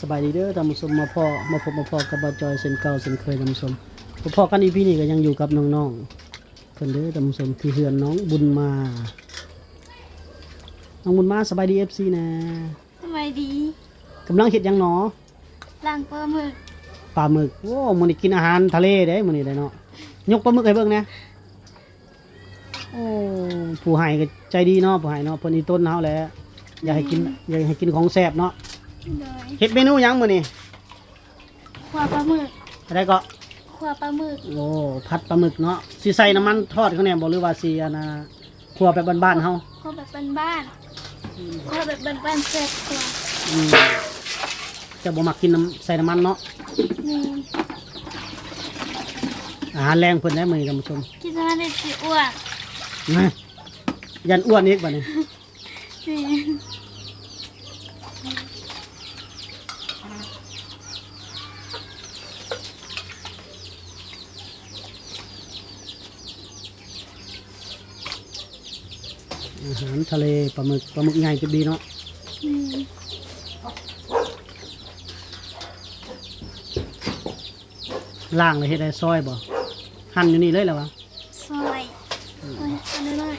สบายดีเด้อท่านผู้ชมมาพ่อมาพบมาพ่อกับบาจอยเส้นเก่าเส้นเคยท่านผู้ชมมาพ่อกันอีพี่นี่ก็ยังอยู่กับน้องๆเพิ่นเด้อท่านผู้ชมที่เฮือนน้องบุญมา น้องบุญมาสบายดี FC นะสบายดีกำลังเฮ็ดหยังหนอล้างปลาหมึกปลาหมึกโอ้มื้อนี้กินอาหารทะเลเด้มื้อนี้ได้เนาะยกปลาหมึกให้เบิ่งแหนะโอ้ผู้ให้ก็ใจดีเนาะผู้ให้เนาะเพิ่นอีต้นเฮาแหล้ว อยากให้กินอยากให้กินของแซ่บเนาะโดยเฮ็ดเมนูหยังมื้อนี้ขัวปลาหมึกอะไรก็ขัวปลาหมึกโอ้ผัดปลาหมึกเนาะสิใส่น้ำมันทอดเขาแน่บ่หรือว่าสิอันน่ะคั่วแบบบ้านๆเฮาขัวแบบบ้านๆขัวแบบบ้านๆเสร็จขัวอืมจะบ่มักกินน้ำใส่น้ำมันเนาะนี่อาหารแรงเพิ่นได้มื้อนี้ท่านผู้ชมคิดว่าได้สิอ้วนนะยันอ้วนอีกบัดนี้นี่ อาหารทะเลปลาหมึกปลาหมึกใหญ่จะดีเนาะนี่ล่างเลยเฮ็ดได้ซอยบ่หั่นอยู่นี่เลยแล้ววะ ซอยซอยอันนี้หน่อย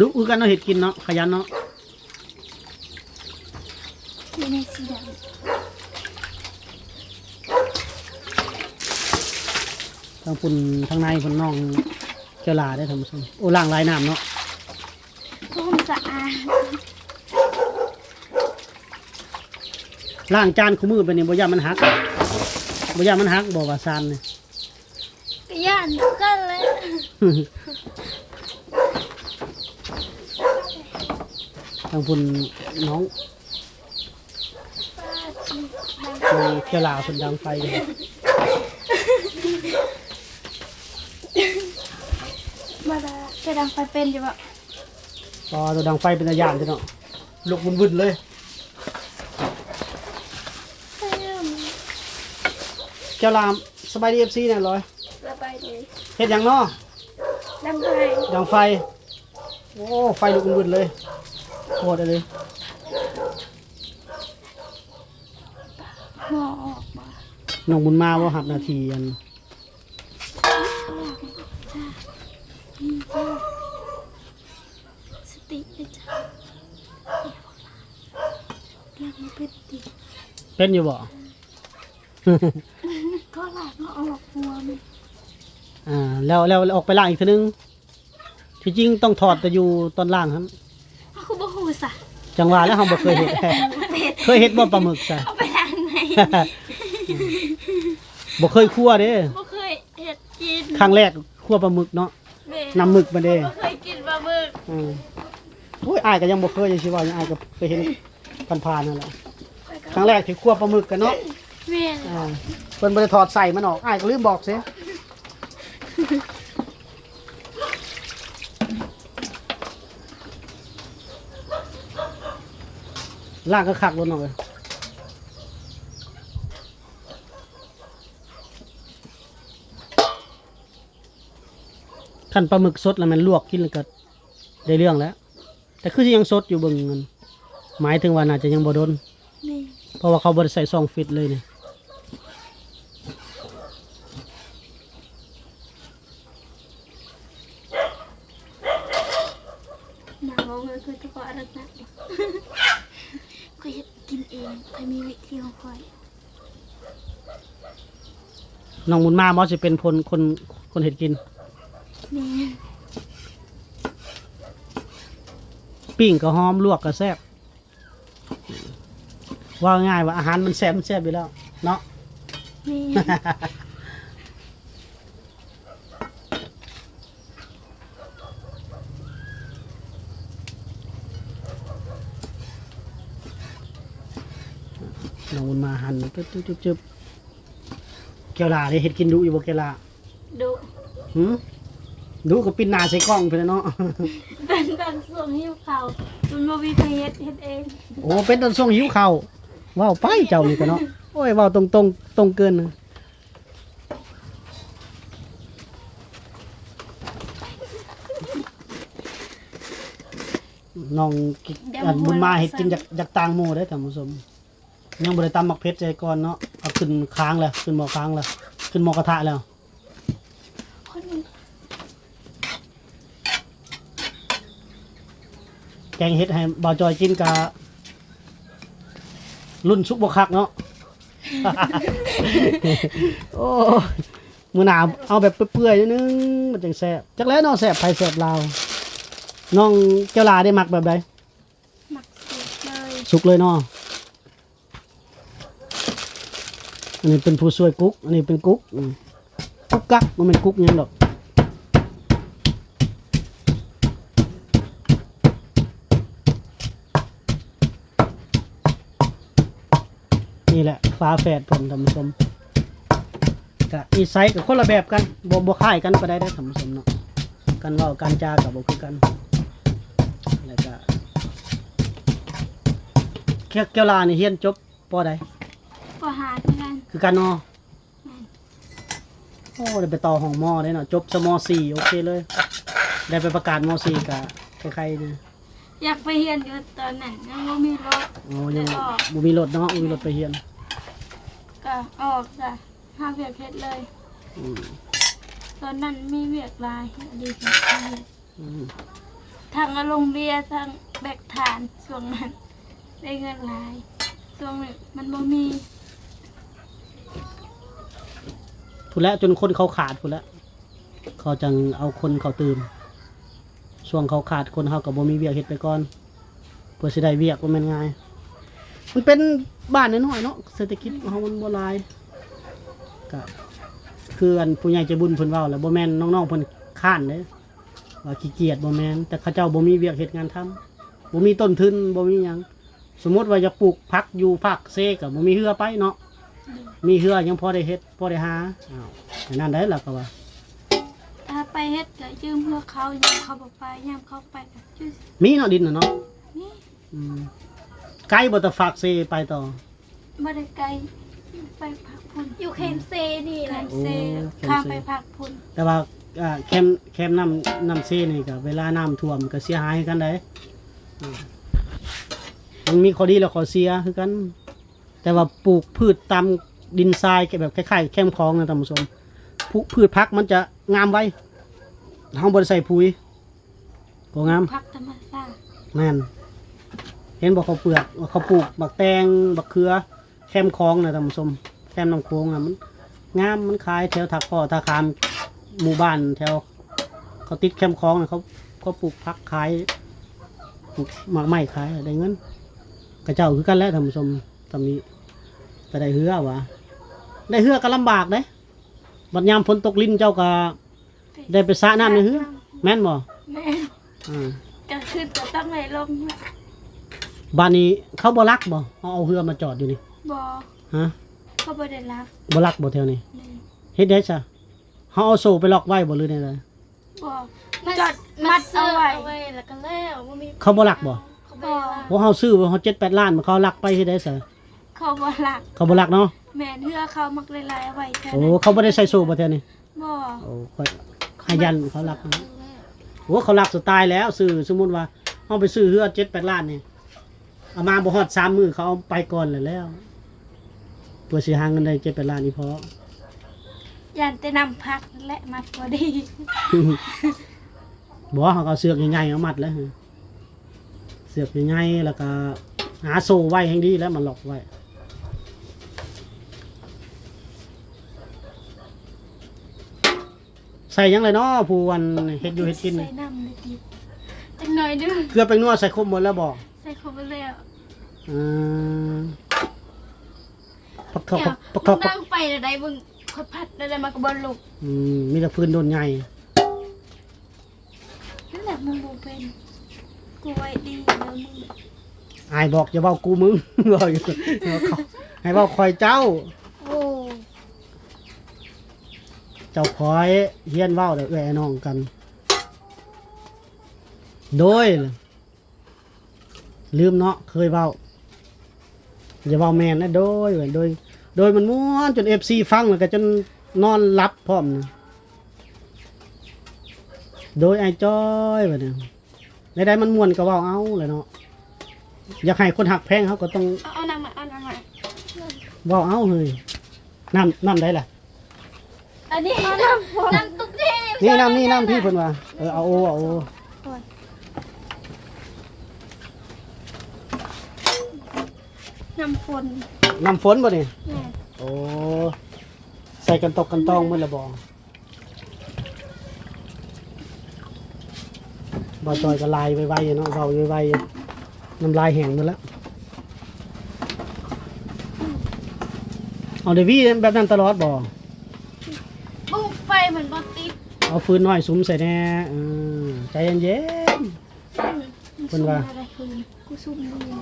ดุคือกันเนาะเฮ็ดกินเนาะขยันเนาะอยู่ในสีดทางปุ่นทางในเพิ่นน้องเจาลาได้อท่านผู้ชมโอ้ล่างหลายน้ำเนาะำทุ่มสะอาดล่างจานคู่มือไปนี่บ่ย่ามันหักบ่ย่ามันหักบ่ว่าซานนี่ก็ย่านกันเลยางพุ่นน้องป้าจีน้องเจาลาเพิ่นดังไฟเลยมาดาจะดังไฟเป็นอยู่ปะพอตัวดังไฟเป็นตะยานจ้ะเนาะลุกวุ่นๆเลยเพิ่มเจ้าลามสบายดี FC แน่ร้อยระบายดีเฮ็ดหยังเนาะดังไฟดังไฟ โอ้ ไฟลุกวุ่นๆเลย โคตรเลยหัวออกมาน้องบุญมาว่าหับนาทีอันนี่จ้าสติเลยจ้าเรียกมาเป็นติเป็นอยู่บ่ ก็หลับมาออกหัวมันอ่าแล้วแล้วแล้วออกไปล่างอีกทีนึงที่จริงต้องถอดแต่อยู่ตอนล่างครับ เขาคือบ่หูสะ จังหวะแล้วเราบ่เคยเห็นเคยเห็นบ่ปลาหมึกจ้ะเอาไปทางไหนบ่เคยคั่วเด้บ่เคยเห็ดกินครั้งแรกคั่วปลาหมึกเนาะแม่นำหมึกมาเด้บ่เคยกินปลาหมึกอืมโอ้ยอายก็ยังบ่เคยยังสิว่ายังอายก็เคยเห็นผ่านๆนั่นแหละครั้งแรกที่คั่วปลาหมึกกันเนาะแม่อ่าเพิ่นบ่ได้ถอดใส่มันออกอายก็ลืมบอกเสีย ล่างก็คักลงหน่อยขั้นปลาหมึกสดแล้วมันลวกกินแล้วก็ได้เรื่องแล้ว แต่คือสิยังสดอยู่เบิ่งมันหมายถึงว่าน่าจะยังบ่โดนนี่เพราะว่าเขาบริใส่ซองฟิตเลยเนี่ยหนาวเลยคือตะกอรักนะ ก็เห็ดกินเองใครมีวิธีของค่อยน้องมุนมามอสิเป็นคนคนคนเห็ดกิน แม่ปิ้งก็หอมลวกก็แซ่บว่าง่ายว่าอาหารมันแซ่บมันแซ่บอยู่แล้วเนาะ แม่น้ หันก็จุ๊บจุ๊บเกลาเลยเห็ดกินดูอยู่บ่เกลาดูหืมดูกับปิ้นหนาใส่กล้องไปแล้วเนาะ เป็นตอนส่งหิ้วเขามันบ่วีไปเฮ็ดเห็ดเองโอ้เป็นตอนส่งหิ้วเข้าว้าวไปเจ้านี่กันเนาะโอ้ยว้าตรงตรงๆตรงเกินนะน้องบุญมาเห็ดกินจากจากต่างหมู่ด้อท่านผู้ชม ยังบ่ได้ตำมักเพชรใจก่อนเนาะเอาขึ้นค้างแล้วขึ้นหม้อค้างแล้วขึ้นหม้อกระทะแล้วคนนี้แกงเฮ็ดให้บ่าวจอยกินกะรุ่นซุปบ่คักเนาะ โอ้ยมื้อหน้าเอาแบบเปื่อยๆนิดนึงมันจังแซ่บจักแล้วเนาะแซ่บไผแซ่บลาวน้องแก้วลาได้มักแบบใดหมักสุกเลยสุกเลยเนาะ อันนี้เป็นผู้ช่วยกุ๊ก อันนี้เป็นกุ๊ก กุ๊กกักมันเป็นกุ๊กยังดอกนี่แหละฟ้าแฝดผมท่านผู้ชมกะอีไซส์กับคนละแบบกันบ่บ่คล้ายกันก็ได้ได้ท่านผู้ชมเนาะกันเว่ากันจากับบ่คือกันแล้วก็แค่แก้วลานี่เฮียนจบปอใดก็หาเหมือนกัน คือกันเนาะโอ้ได้ไปต่อห้องมอได้เนาะจบสมสี่โอเคเลย ได้ไปประกาศมสี่กับใครๆเนี่ยอยากไปเรียนอยู่ตอนนั้นยังไม่มีรถโอ้ยังบ่มีรถเนาะบ่มีรถไปเฮียนก็ออกจ้ะหาเวียกเพชรเลย อืมตอนนั้นมีเวียกหลายดีที่อืมทางอารมณ์เบียร์ทางแบกฐานช่วงนั้นได้เงินหลายช่วงนี้มันบ่มี พูดแล้วจนคนเขาขาดพูดแล้วเขาจังเอาคนเขาตื่นช่วงเขาขาดคนเขากับบ่มีเวียกเฮ็ดไปก่อนเพื่อสิได้เวียกบ่แม่นง่ายมันเป็นบ้านน้อยๆเนาะเศรษฐกิจของเฮามันบ่หลายก็คืออันผู้ใหญ่ใจบุญเพิ่นเว้าแล้วบ่แม่นน้องๆเพิ่นค้านเด้ว่าขี้เกียจบ่แม่นแต่เขาเจ้าบ่มีเวียกเฮ็ดงานทำบ่มีต้นทุนบ่มีหยังสมมุติว่าจะปลูกผักอยู่ภาคเซก็บ่มีเรือไปเนาะ มีเรือยังพอได้เฮ็ดพอได้หาอ้าวอันนั้นได้ล่ะก็ว่า ถ้าไปเฮ็ดก็ยืมเพื่อเขายามเขาบอกไปยามเขาไปก็ชื่อมีเนาะดินน่ะเนาะนี่อืมไกลบ่ตะฝากเซไปต่อ บ่ได้ไกลไปพักพุ่นอยู่เคมเซนี่แคแหละมเซโอ้แคมเซข้ามไปพักพุ่นแต่ว่าอ่าแคมแคมน้ำน้ำเซนี่ก็เวลาน้ำท่วมก็เสียหายคือกันได้อืมมันมีข้อดีและข้อเสียคือกัน แต่ว่าปลูกพืชตามดินทรายแบบคล้ายๆแคมคลองนะท่านผู้ชมพืพืชพักมันจะงามไว้เฮาบ่ได้ใส่ปุ๋ยก็งามพักธรรมชาติแม่นเห็นบอกเขาวเปลือกว่าเขาปลูกบักแตงบักเขือ แคมคลองนะท่านผู้ชมแคมน้ำโค้งอะมันงามมันขายแถวถักพ่อทาคามหมู่บ้านแถวเขาติดแคมคลองน่ะเขาเขาปลูกพักขายปลูกหมากไม้ขายได้เงินกระเจ้าคือกันแหล้วท่านผู้ชมทำนี้ แต่ได้เหือวะได้เหือก็ลำบากเด้บัดยามฝนตกลิ้นเจ้าก็ได้ไปสระน้ำในเหือแม่นบ่แม่อ่าก็คือจะต้องไปลงแหละบ้านนี้เขาบ่รักบ่เอาเอาเรือมาจอดอยู่นี่บ่ฮะเขาบ่ได้รับบ่รักบ่แถวนี้แม่เฮ็ดได้ซะเฮาเอาโซ่ไปล็อกไว้บ่หรือไดบ่มันจอดมัดเอาไว้เอาไว้แล้วก็แล้วบ่มีเขาบ่รักบ่เขาบ่ได้ว่าบ่เฮาซื้อบ่เฮา7 8ล้านเขารักไปเฮ็ดได้ซะ เขาบ่รักเขาบ่รักเนาะแม่นเฮือเขามักหลายๆเอาไว้แค่โอ้นั้นเขาบ่ได้ใส่โซ่บ่แถวนี้บ่โอ้ค่อยขยันเขารักนะโอ้เขารักสไตล์แล้วซื้อสมมุติว่าเฮาไปซื้อเรือ7 8ล้านนี่เอามาบ่ฮอด3มื้อเขาเอาไปก่อนแล้วแล้วเพื่อสิหาเงินได้7 8ล้านอีพอ ยันแต่นำพักนั่นแหละมัดบ่ดีบอกว่าเขาก็เอาเสือกใหญ่ๆเอามัดแล้วฮะเสือกใหญ่ๆแล้วก็หาโซ่ไว้ให้ดีแล้วมันหลอกไว้ ใส่หยังเลยเนาะผู้วันเฮ็ดอยู่เฮ็ดกินใส่นี่น้ำเลยดิจังหน่อยเด้อเกลือไปนัวใส่ครบหมดแล้วบอกใส่เข้าไปแล้วอ่าปักทเดี๋อยวกปักทมึอกงปักนั่งไปแล้วได้มึงคอยพัดแล้วได้มันก็บ่ลุกอืมมีแต่ฟืนโดนใหญ่นั่นแหละมึงบ่เป็นกูไว้ดีเด้อมึงอายบอกอย่าเว้ากูมึง บอกอยู่เขาให้เว้าคอยเจ้า โอ้ เจ้าคอยเฮียนเว้าเด้อเอ้อยไอ้น้องกัน โดย ลืมเนาะเคยเว้าอย่าเว้าแมนนะโดยเว้ยโดย โดยมันม่วนจนเอฟซีฟังแล้วก็จนนอนรับพร้อมนะโดยไอ้จ้อยแบบนี้ได้ได้มันม่วนก็เว้าเอาเลยเนาะอยากให้คนหักแพงเขาก็ต้องเอาเอาน้ำมาเอาน้ำมาเว้าเอาเฮ้ยน้ำน้ำได้ล่ะ อันนี้น้ำน้ำตุ๊กเทพนี่น้ำนี่น้ำพี่เพิ่นว่าเออเอาโอเอาโอน้ำฝนน้ำฝนบ่นี่แม่โอ้ใส่กันตกกันต้องมื้อละบ่บ่จอยก็ลายไวๆอยู่เนาะเว้าไวๆอยู่น้ำลายแห้งหมดแล้วเอาเดวี่แบบนั้นตลอดบ่บุ้งไฟเห มือนบอติดเอาฟืนน้อยสุมใส่แน่เออใจเย็น เพิ่นว่า อะไรคือกูซุ่มดู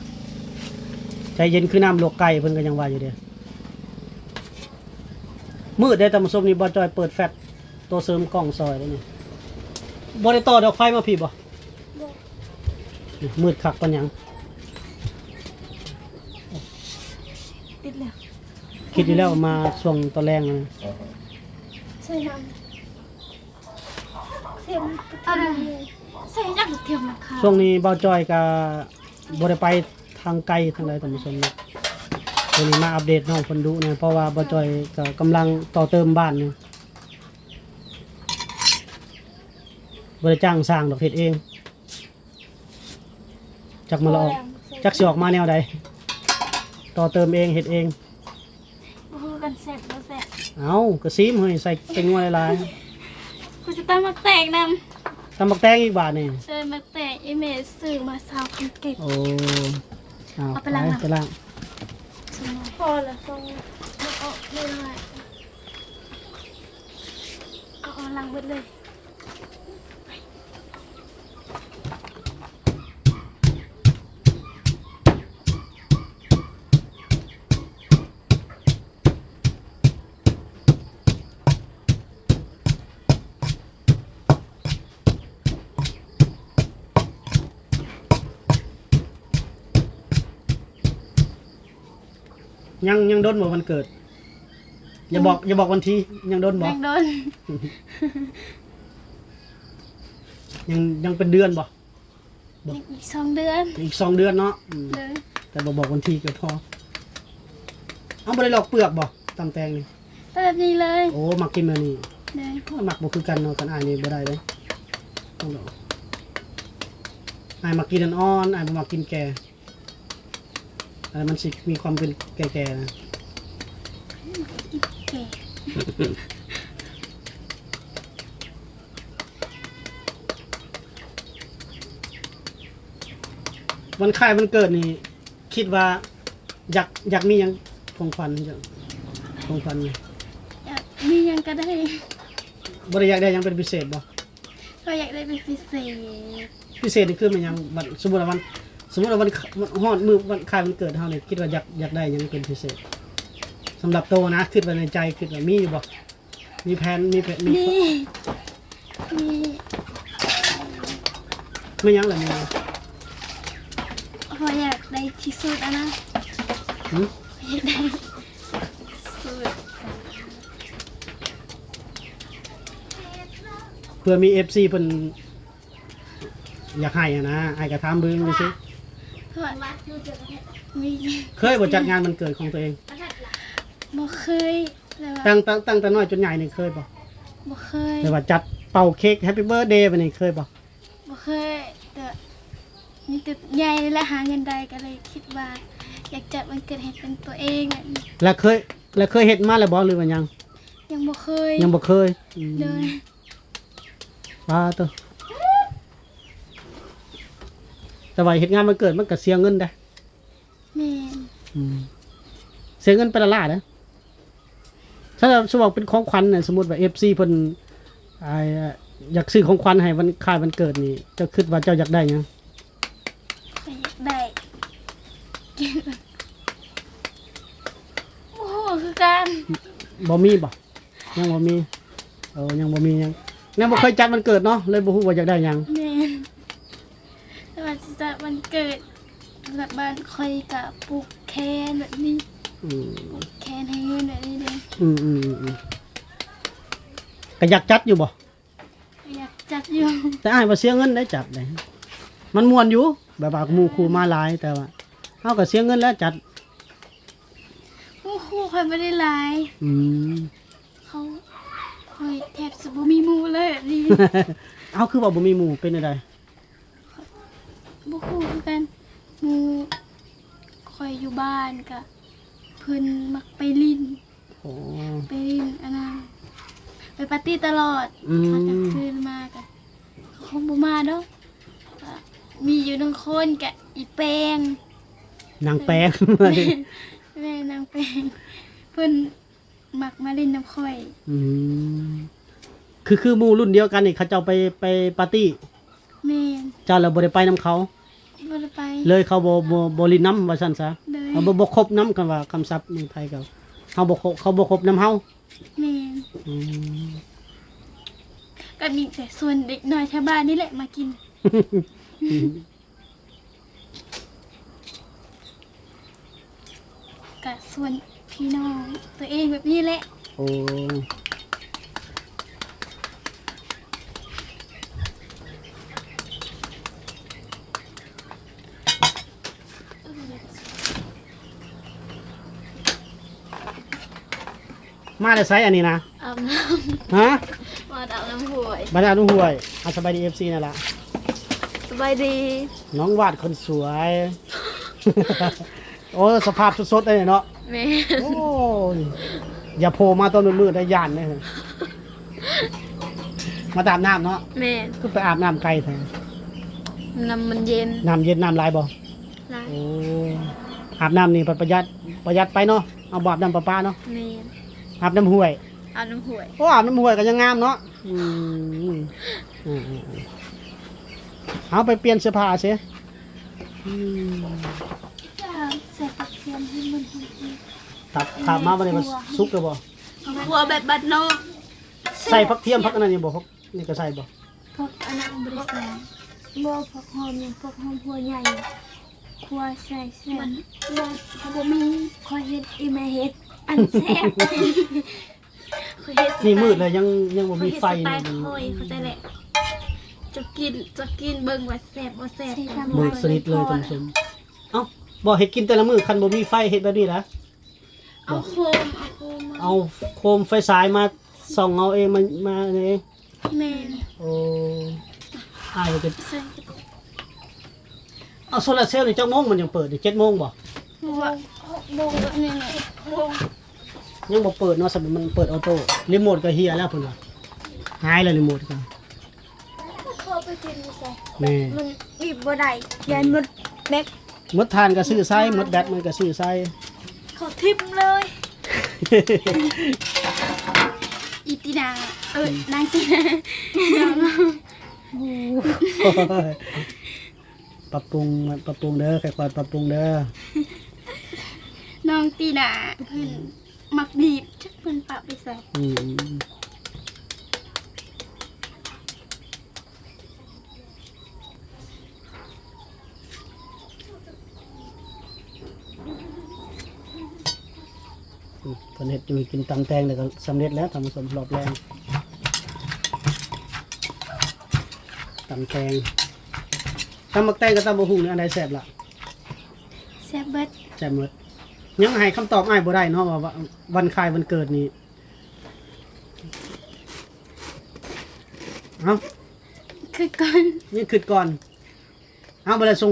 ๆใจเย็นคือน้ำลวกไก่เพิ่นก็ยังว่าอยู่เด้มืดได้แต่มาสมนี่บ่จอยเปิดแฟลชตัวเสริมกล้องซอยแล้วนี่บ่ได้ต่อดอกไฟมาพี่บ่มืดคักปานหยังติดแล้ว คิดอยู่แล้วว่ามาช่วงตอนแรงนะ ใส่น้ำเทียมอะไรใส่ยักษ์เทียมนะคะช่วงนี้บ่จอยก็บ่ได้ไปทางไกลทางใดท่านผู้ชมนะวันนี้มาอัปเดตน้องเพิ่นดูนะเพราะว่าบ่จอยก็กำลังต่อเติมบ้านอยู่บ่ได้จ้างสร้างดอกเฮ็ดเองจักมาละออกจักสิออกมาแนวใดต่อเติมเองเฮ็ดเอง พูดกันแซ่บแล้วแซ่บ เอากระซีมเฮ้ยใส่เต็งว่าหลายกูจะตั้งมาแตกนๆตำบักแตงอีกบาทนี่ำเออมาแตกไอเมสสื่อมาสาวคนเก็บ โอ้เอาเอาไปล้างหน่อยไปล้างพอละทรงเอาไม่ได้เอาเอาลังเบิดเลย ยังยังโดนบ่วันเกิด อย่าบอก อย่าบอกวันที่ยังโดนบแมอกงโดน ยังยังเป็นเดือนบ่อีกสองเดือน อีกสองเดือนเนาะอืมเลยแต่บ่บอกวันที่ก็พอ เอาบ่ได้หลอกเปลือกบ่ตำแตงนี่แบบนี้เลยโอ้มักกินแบบนี้เลยโอ้ยมักบ่คือกันเนาะกันอ้ายนี่บ่ได้เลยต้องดอกอ้ายมักกินอ่อนๆอ้ายบ่มักกินแก่ อะไรมันสิมีความเป็นแก่ๆนะแก่วันคล้ายวันเกิดนี่คิดว่าอยากอยากมีหยังของขวัญจังของขวัญนี่อยากมียังก็ได้บ่ได้อยากได้หยังเป็นพิเศษบ่ก็อยากได้เป็นพิเศษพิเศษนี่คือมันหยังวันสมมุติว่าวัน สมมุติว่าวันวันฮอดมือวันคล้ายวันเกิดเฮานี่คิดว่าอยากอยากได้หยังเป็นพิเศษสำหรับโตนะคิดไว้ในใจคิดว่ามีอยู่บ่มีแผนมีแผนมีมีมีไม่หยังล่ะมีพออยากได้ที่สุดอะนะหึอยากได้สุดเพื่อมี FC เพิ่นอยากให้อะนะอ้ายก็ถามเบิ่งดูซิ พอมีเคยบ่จัดงานวันเกิดของตัวเอง บ่เคยแต่ว่าตั้งตั้งตั้งแต่น้อยจนใหญ่นี่เคยบ่บ่เคยแต่ว่าจัดเป่าเค้กแฮปปี้เบิร์ดเดย์ไปนี่เคยป่ะบ่เคยแต่มีแต่ใหญ่และหาเงินได้ก็เลยคิดว่า อยากจัดวันเกิดให้เป็นตัวเองแบบนี้แล้วเคย แล้วเคยเฮ็ดมาแล้วบ่หรือว่ายัง ยังบ่เคยยังบ่เคยอืมเลย ว่าตัว แต่ว่าเฮ็ดงานมันเกิดมันก็เสียเงินได้แม่นอืมเสียเงินไปละล่าเด้อถ้าสมมุติเป็นของขวัญน่ะสมมุติว่า FC เพิ่นอ่าอยากซื้อของขวัญให้วันคล้ายวันเกิดนี่เจ้าคิดว่าเจ้าอยากได้หยังก็อยากได้กินโอ้โหคือการบ่มีบ่ยังบ่มีเออยังบ่มียังยังบ่เคยจัดวันเกิดเนาะเลยบ่ฮู้ว่าอยากได้หยัง แม่นแต่ว่าสิจัดวัน เกิดแบบบ้านคอยกับปลูกแคนแบบนี้อืมปลูกแคนให้เงินแบบนี้เด้อืมอืมอืมอืมก็อยากจัดอยู่บ่อยากจัดอยู่แต่อ้ายบ่เสียเงินได้จัดเลยมันม่วนอยู่แบบว่าหมู่คู่มาหลายแต่ว่าเฮาก็เสียเงินแล้วจัด ผู้ครูคอยไม่ได้หลายอืม เขาคอยแทบจะบ่มีหมูเลยแบบนี้ เอาคือว่าบ่มีหมู่เป็นจังไดบ่คู่คือกันหมูค อยอยู่บ้านกะเพิ่นมักไปลินโอ้ ไปลินอันนั้นไปปาร์ตี้ตลอดอืมพอกลางคืนมากันเขาบ่มาเนาะก็มีอยู่หนึ่งคนกะอีแปง นางแปลงแม่นางแปงเพิ่นมักมาเล่นน้ำข่อยอืมคือคือหมู่รุ่นเดียวกันนี่เขาเจ้าไปไปปาร์ตี้ แม่นเจ้าเราบ่ได้ไปนํเขา บ่ได้ไป เลยเขาบ่บ่บ่ลินน้ำว่าซั่นซะเลย เขาบ่บ่ครบน้ำกันว่าคำศัพท์เมืองไทยเขาเฮาบ่ครบเขาบ่ครบน้ำเฮาแม่นอืม ก็มีแต่ส่วนเด็กน้อยชาวบ้านนี่แหละมากิน กับส่วนพี่น้องตัวเองแบบนี้แหละโอ้ มาได้ไสอันนี้นะอาบน้ฮะำมาอาบน้ำห่วยบรรดาลุงห่วยอาสบายดี FC นั่นล่ะสบายดีน้องวาดคนสวย โอ้สภาพสดๆเลยเนาะแม่โอ้ยอย่าโผล่มาตอนมืดๆได้ย่านเลยมาตามน้ำเนาะแม่ก็ไปอาบน้ำไกลแทนน้ำมันเย็นน้ำเย็นน้ำลายบ่นะโอ้อาบน้ำนี่ประหยัดประหยัดไปเนาะเอาบอาบน้ำประปาเนาะแม่ อาบน้ำห้วย อาบน้ำห่วยโอ้อาบน้ำห้วยก็ยังงามเนาะอืมอืมอืมอืมเอาไปเปลี่ยนเสื้อผ้าเสียอืมใส่ปักเทียมให้มันหอมตัดขาบมาวันนี้มันสุกเลยบ่หัวแบบบัดนอกใส่พักเทียมพักอันนั้นนี่บ่พักนี่ก็ใส่บ่พวกอันนั้นบริษัทบ่พวกหอมเนี่ยพวกหอมหัวใหญ่ครัวใส่แซ่บมันเขาบ่มีคอยเฮ็ดอีแม่เฮ็ด อันแซ่บคอยเฮ็ดสไตล์นี่มืดเลยยังยังบ่มีไฟคอยนี่เฮ็ดสไตล์คอยเข้าใจแหละจะกินจะกินเบิ่งว่าแซ่บบ่แซ่บมืดสนิทเลยท่านผู้ชมเอ้าบ่เฮ็ดกินแต่ละมื้อคันบ่มีไฟเฮ็ดแบบนี้นะเอาโคมเอาโคมมาเอาโคมไฟฉายมาส่องเอาเองมันมาเองแม่นโอ้อายจะใส่เอาโซลาร์เซลล์นี่จักโมงมันยังเปิดนี่7โมงบ่หัวโบงแบบนี้แหละโบง ยังบ่เปิดเนาะสำหรับมันเปิดออโต้รีโมทก็เฮียแล้วเพิ่นว่าหายแล้วรีโมทก็เข้าไปกินใส่แม่มันบีบบ่ได้ยันหมดแม็กหมดทานก็ซื้อใส่หมดแบตมันก็ซื้อใส่เขาทิมเลย อีตีนาเออนางตีนาปรับปรุงปรับปรุงเด้อค่อยๆปรับปรุงเด้อน้องตีนาเพิ่น มักบีบชักเพิ่นปะไปใส่อืมเพิ่นเฮ็ดอยู่ให้กินตำแตงแล้วก็สำเร็จแล้วทำสมรอบแรงตำแตงตำบักแตงกับตำบักหุ่งนี่อันใดแซ่บล่ะแซ่บเบิดแซ่บหมด ยังให้คำตอบอ้ายบ่ได้เนาะว่าว่าวันคล้ายวันเกิดนี่เอ้าคือก่อนนี่คือก่อนเอาไปเลยส่ง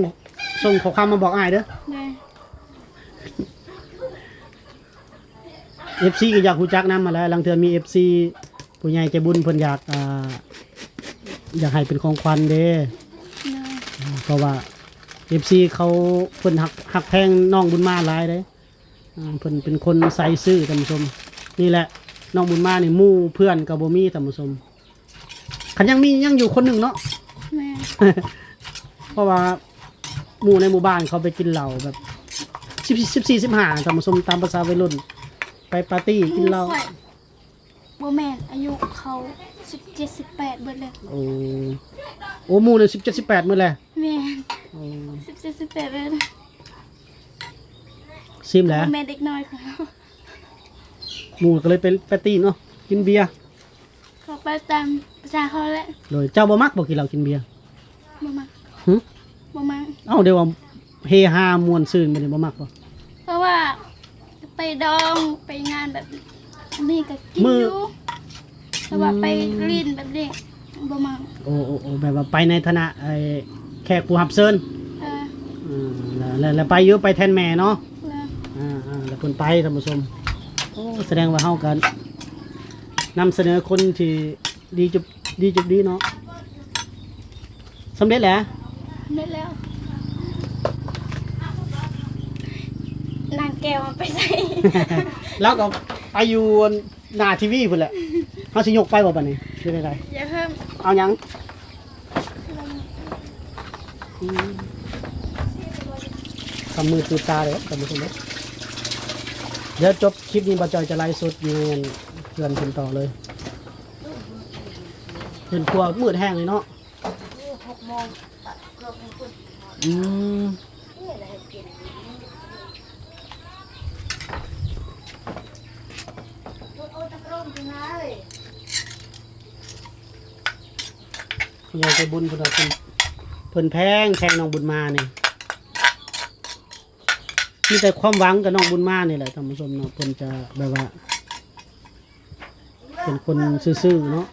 ส่งขอความมาบอกอ้ายเด้อนะเอฟซีก็อยากรู้จักนํมาแล้วลังเทือมีเอฟซีผู้ใหญ่ใจบุญเพิ่นอยากอ่าอยากให้เป็นของขวัญเด้นะเพราะว่าเอฟซีเขาเพิ่นหักหักแพงน้องบุญมาหลายเด้อ่า เพิ่นเป็นคนใส่ซื่อท่านผู้ชม นี่แหละน้องบุญมานี่หมู่เพื่อนกับบ่มีท่านผู้ชมคันยังมียังอยู่คนหนึ่งเนาะแม่เพราะว่าหมู่ในหมู่บ้านเขาไปกินเหล้าแบบสิบสิบสี่สิบห้าทำสมตามภาษาวัยรุ่น ไปปาร์ตี้กินเหล้าข่อยบ่แม่นอายุเขา17 18เบิดแล้วโอ้โอ้หมู่เนี่ยสิบเจ็ดสิบแปดมื่อแหละแม่นโอ้17 18เบิดแล้ว ซิมแหล้วบ่แม่นเด็กน้อยค่ะหมู่ก็เลยไปปาร์ตี้เนาะกินเบียร์เขาไปตามภาษาเขาแหละโดยเจ้าบ่มักบ่กินเหล้ากินเบียร์บ่มักหึบ่มักเอ้าเดี๋ยวว่าเฮฮามวนซื่นบ่ได้บ่มักบ่เพราะว่าไปดองไปงานแบบนี้ก็กินมื้ออยู่แต่ว่าไปลินแบบนี้บ่มักโอ้โอ้โอ้แบบว่าไปในฐานะไอ้แขกผู้รับเชิญเอออืมแล้วแล้วแล้วไปอยู่ไปแทนแม่เนาะ เพิ่นไปท่านผู้ชมโอ้แสดงว่าเฮากันนำเสนอคนที่ดีจุบดีจุบดีเนาะสำเร็จแล้วได้แล้วนางแก้วมันไปใส่แล้วก็ไปอยู่หน้าทีวีพุ่นแหละเฮาสิยกไปบ่บัดนี้สิได้ไดอย่าเพิ่มเอาหยังอืมทำมือตือตาเลยท่านผู้ชมเด้อ เดี๋ยวจบคลิปนี้บ่จอยจะไลฟ์สดอยู่เพื่อนเงินต่อเลยเพิ่นครัวมืดแห้งเลยเนาะอืมคุณยายใจบุญคุณเอาคุณเพิ่นแพงแพงน้องบุญมาเนี่ย มีแต่ความหวังกับน้องบุญมานี่แหละท่านผู้ชมเนาะเพิ่นจะแบบว่า เป็นคนซื่อๆเนาะ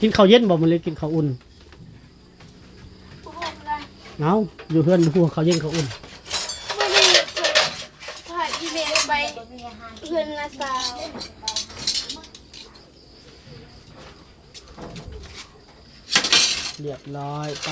กินข้าวเย็นบ่มันเลยกินข้าวอุ่นเอาอยู่เพื่อนพวกเขาเย็นเขาอุ่นมื่อนี้พาอีเมลไปเพื่อนนาสาวเรียบร้อยไป